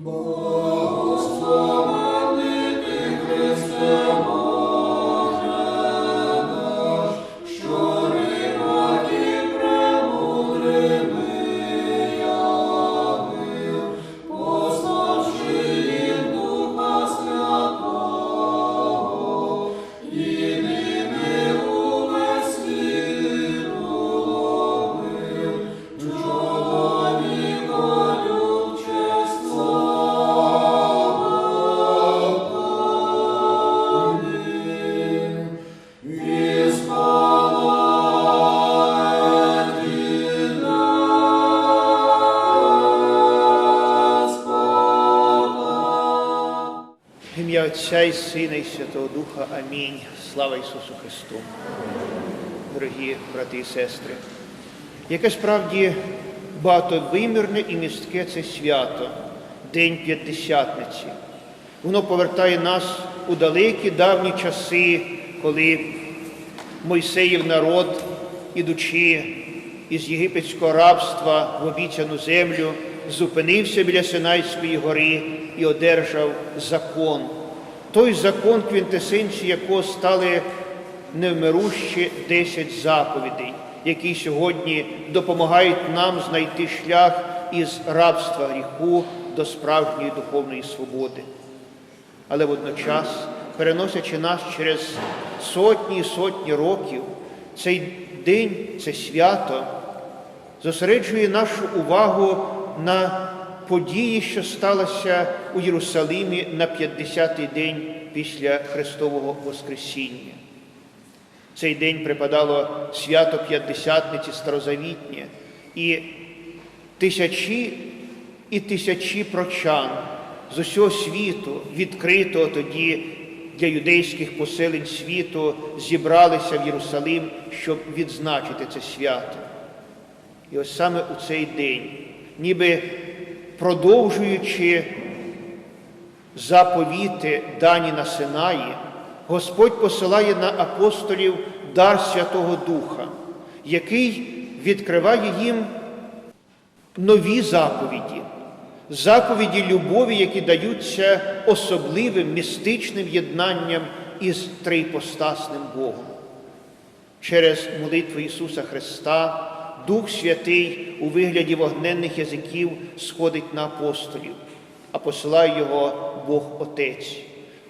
В Отця і Сина і Святого Духа. Амінь. Слава Ісусу Христу. Дорогі брати і сестри, яке справді багатовимірне і містке це свято, День П'ятдесятниці. Воно повертає нас у далекі давні часи, коли Мойсеїв народ, ідучи із єгипетського рабства в обіцяну землю, зупинився біля Синайської гори і одержав закон. Той закон, квінтесенції якого стали невмирущі 10 заповідей, які сьогодні допомагають нам знайти шлях із рабства гріху до справжньої духовної свободи. Але водночас, переносячи нас через сотні і сотні років, цей день, це свято зосереджує нашу увагу на події, що сталося у Єрусалимі на 50-й день після Христового Воскресіння. Цей день припадало свято П'ятдесятниці Старозавітнє, і тисячі і тисячі прочан з усього світу, відкритого тоді для юдейських поселень світу, зібралися в Єрусалим, щоб відзначити це свято. І ось саме у цей день, ніби продовжуючи заповіти дані на Синаї, Господь посилає на апостолів дар Святого Духа, який відкриває їм нові заповіді, заповіді любові, які даються особливим містичним єднанням із трипостасним Богом. Через молитву Ісуса Христа Дух Святий у вигляді вогненних язиків сходить на апостолів, а посилає його Бог Отець.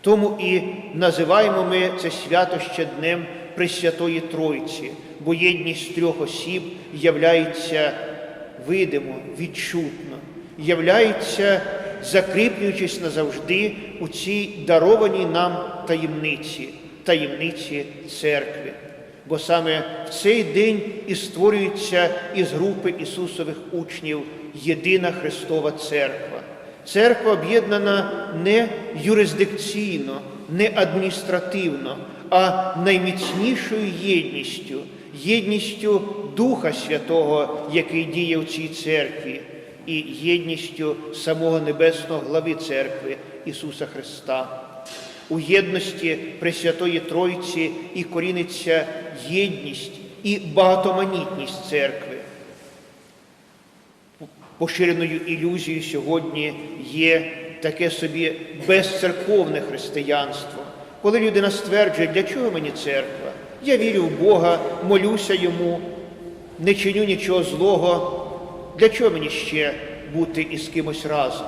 Тому і називаємо ми це свято ще днем Пресвятої Тройці, бо єдність трьох осіб являється видимо, відчутно, являється, закріплюючись назавжди у цій дарованій нам таємниці, таємниці церкви. Бо саме в цей день і створюється із групи Ісусових учнів єдина Христова Церква. Церква об'єднана не юрисдикційно, не адміністративно, а найміцнішою єдністю, єдністю Духа Святого, який діє в цій церкві, і єдністю самого Небесного глави церкви Ісуса Христа. У єдності Пресвятої Тройці і коріниться єдність і багатоманітність церкви. Поширеною ілюзією сьогодні є таке собі безцерковне християнство, коли людина стверджує, для чого мені церква? Я вірю в Бога, молюся йому, не чиню нічого злого. Для чого мені ще бути із кимось разом?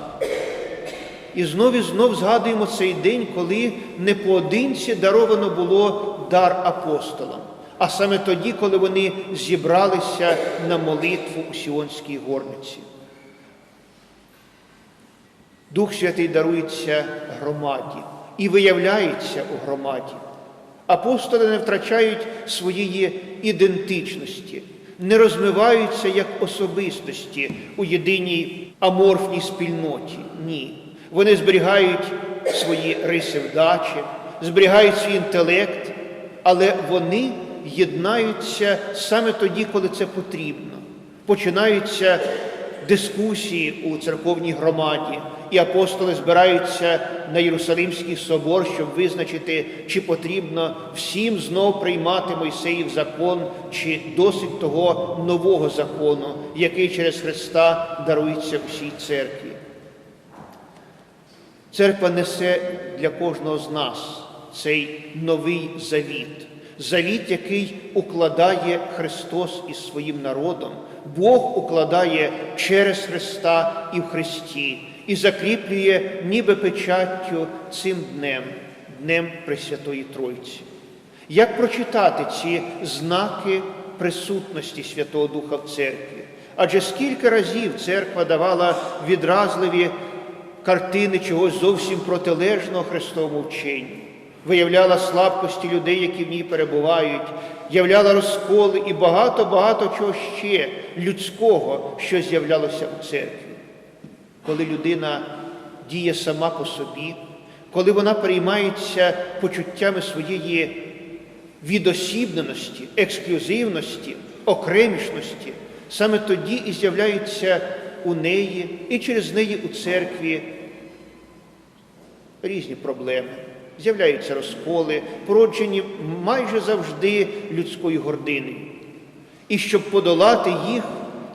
І знов і знов згадуємо цей день, коли не поодинці даровано було дар апостолам, а саме тоді, коли вони зібралися на молитву у Сіонській горниці. Дух Святий дарується громаді і виявляється у громаді. Апостоли не втрачають своєї ідентичності, не розмиваються як особистості у єдиній аморфній спільноті. Ні. Вони зберігають свої риси вдачі, зберігають свій інтелект, але вони єднаються саме тоді, коли це потрібно. Починаються дискусії у церковній громаді, і апостоли збираються на Єрусалимський собор, щоб визначити, чи потрібно всім знов приймати Мойсеїв закон, чи досить того нового закону, який через Христа дарується всій церкві. Церква несе для кожного з нас цей новий завіт, завіт, який укладає Христос із своїм народом, Бог укладає через Христа і в Христі, і закріплює ніби печаттю цим днем, днем Пресвятої Тройці. Як прочитати ці знаки присутності Святого Духа в церкві? Адже скільки разів церква давала відразливі картини чогось зовсім протилежного Христовому вченню, виявляла слабкості людей, які в ній перебувають, являла розколи і багато-багато чого ще людського, що з'являлося у церкві. Коли людина діє сама по собі, коли вона переймається почуттями своєї відосібненості, ексклюзивності, окремішності, саме тоді і з'являються у неї і через неї у церкві різні проблеми. З'являються розколи, породжені майже завжди людською гординою. І щоб подолати їх,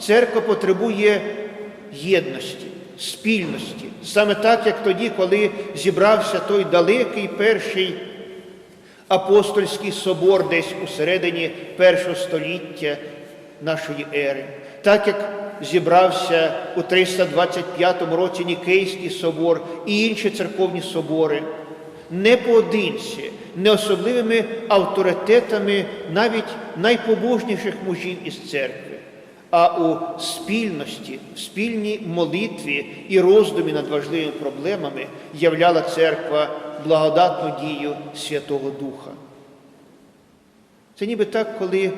церква потребує єдності, спільності. Саме так, як тоді, коли зібрався той далекий перший апостольський собор десь у середині першого століття нашої ери, так як зібрався у 325 році Нікейський собор і інші церковні собори, не поодинці, не особливими авторитетами навіть найпобожніших мужів із церкви, а у спільності, в спільній молитві і роздумі над важливими проблемами являла церква благодатну дію Святого Духа. Це ніби так, коли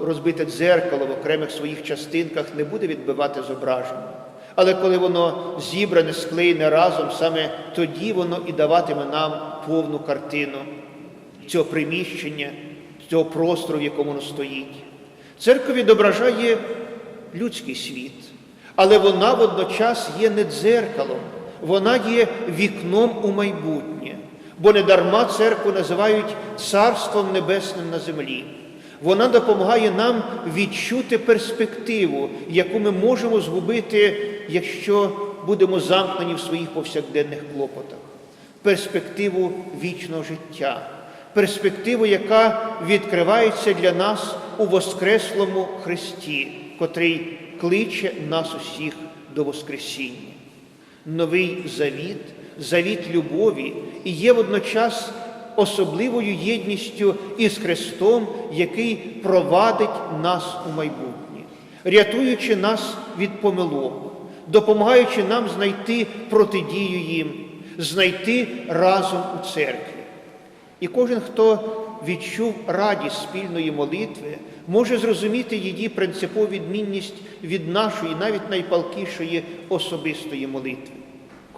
розбите дзеркало в окремих своїх частинках не буде відбивати зображення. Але коли воно зібране, склеєне разом, саме тоді воно і даватиме нам повну картину цього приміщення, цього простору, в якому воно стоїть. Церква відображає людський світ, але вона водночас є не дзеркалом, вона є вікном у майбутнє, бо недарма церкву називають Царством Небесним на землі. Вона допомагає нам відчути перспективу, яку ми можемо згубити, якщо будемо замкнені в своїх повсякденних клопотах, перспективу вічного життя, перспективу, яка відкривається для нас у Воскреслому Христі, котрий кличе нас усіх до Воскресіння. Новий завіт, завіт любові і є водночас особливою єдністю із Христом, який провадить нас у майбутнє, рятуючи нас від помилок, допомагаючи нам знайти протидію їм, знайти разом у церкві. І кожен, хто відчув радість спільної молитви, може зрозуміти її принципову відмінність від нашої, навіть найпалкішої особистої молитви.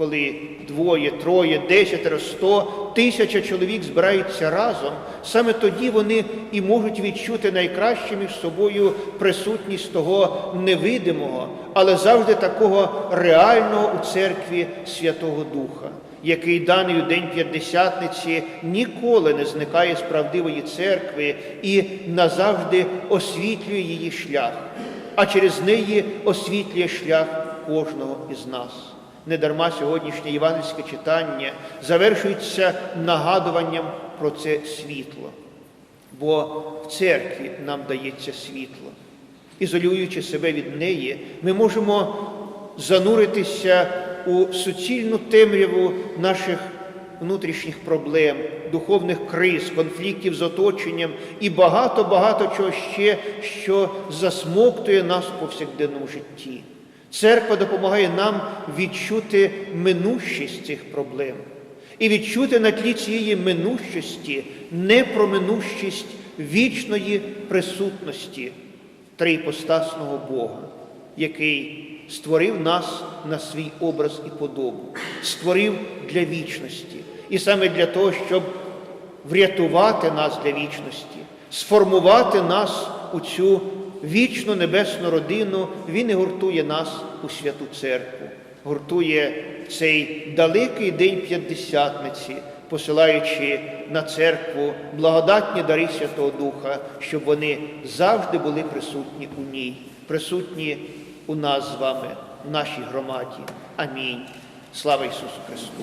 Коли двоє, троє, десятеро, сто, тисяча чоловік збираються разом, саме тоді вони і можуть відчути найкраще між собою присутність того невидимого, але завжди такого реального у церкві Святого Духа, який даний у День П'ятдесятниці ніколи не зникає з правдивої церкви і назавжди освітлює її шлях, а через неї освітлює шлях кожного із нас. Недарма сьогоднішнє євангельське читання завершується нагадуванням про це світло, бо в церкві нам дається світло. Ізолюючи себе від неї, ми можемо зануритися у суцільну темряву наших внутрішніх проблем, духовних криз, конфліктів з оточенням і багато-багато чого ще, що засмоктує нас у повсякденному житті. Церква допомагає нам відчути минущість цих проблем і відчути на тлі цієї минущості непроминущість вічної присутності триіпостасного Бога, який створив нас на свій образ і подобу, створив для вічності. І саме для того, щоб врятувати нас для вічності, сформувати нас у цю вічну небесну родину, Він і гуртує нас у святу церкву, гуртує цей далекий день п'ятдесятниці, посилаючи на церкву благодатні дари Святого Духа, щоб вони завжди були присутні у ній, присутні у нас з вами, в нашій громаді. Амінь. Слава Ісусу Христу!